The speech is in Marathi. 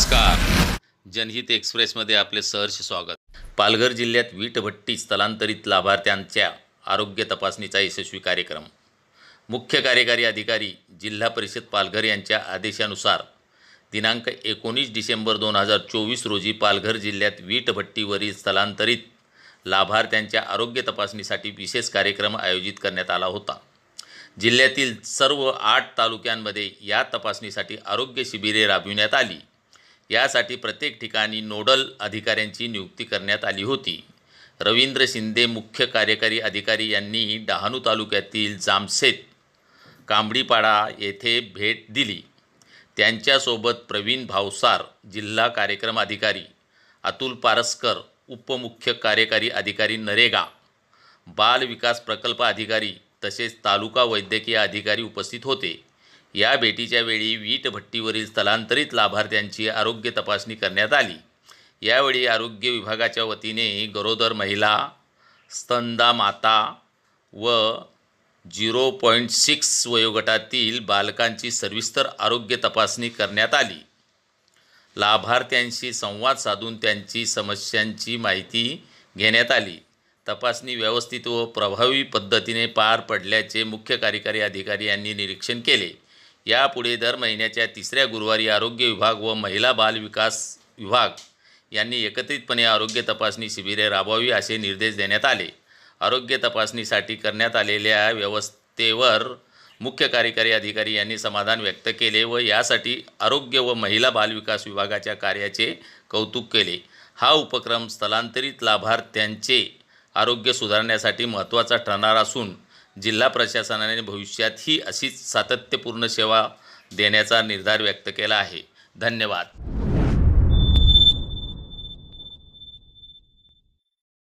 नमस्कार. जनहित एक्सप्रेसमध्ये आपले सहर्ष स्वागत. पालघर जिल्ह्यात वीटभट्टी स्थलांतरित लाभार्थ्यांच्या आरोग्य तपासणीचा यशस्वी कार्यक्रम. मुख्य कार्यकारी अधिकारी जिल्हा परिषद पालघर यांच्या आदेशानुसार दिनांक एकोणीस डिसेंबर दोन हजार चोवीस रोजी पालघर जिल्ह्यात वीटभट्टीवरील स्थलांतरित लाभार्थ्यांच्या आरोग्य तपासणीसाठी विशेष कार्यक्रम आयोजित करण्यात आला होता. जिल्ह्यातील सर्व आठ तालुक्यांमध्ये या तपासणीसाठी आरोग्य शिबिरे राबविण्यात आली. यासाठी प्रत्येक ठिकाणी नोडल अधिकाऱ्यांची नियुक्ती करण्यात आली होती. रवींद्र शिंदे मुख्य कार्यकारी अधिकारी यांनी डहाणू तालुक्यातील जामसेत कांबडीपाडा येथे भेट दिली. त्यांच्यासोबत प्रवीण भावसार जिल्हा कार्यक्रम अधिकारी अतुल पारस्कर उपमुख्य कार्यकारी अधिकारी नरेगा बाल विकास प्रकल्प अधिकारी तसेच तालुका वैद्यकीय अधिकारी उपस्थित होते. या भेटीच्या वेळी वीटभट्टीवरील स्थलांतरित लाभार्थ्यांची आरोग्य तपासणी करण्यात आली. यावेळी आरोग्य विभागाच्या वतीने गरोदर महिला स्तंदा माता व झिरो पॉईंट सिक्स वयोगटातील बालकांची सविस्तर आरोग्य तपासणी करण्यात आली. लाभार्थ्यांशी संवाद साधून त्यांची समस्यांची माहिती घेण्यात आली. तपासणी व्यवस्थित व प्रभावी पद्धतीने पार पडल्याचे मुख्य कार्यकारी अधिकारी यांनी निरीक्षण केले. यापुढे दर महिन्याच्या तिसऱ्या गुरुवारी आरोग्य विभाग व महिला बाल विकास विभाग यांनी एकत्रितपणे आरोग्य तपासणी शिबिरे राबवावी असे निर्देश देण्यात आले. आरोग्य तपासणीसाठी करण्यात आलेल्या व्यवस्थेवर मुख्य कार्यकारी अधिकारी यांनी समाधान व्यक्त केले व यासाठी आरोग्य व महिला बालविकास विभागाच्या कार्याचे कौतुक केले. हा उपक्रम स्थलांतरित लाभार्थ्यांचे आरोग्य सुधारण्यासाठी महत्त्वाचा ठरणार असून जिल्हा प्रशासनाने भविष्यातही अशीच सातत्यपूर्ण सेवा देण्याचा निर्धार व्यक्त केला आहे. धन्यवाद.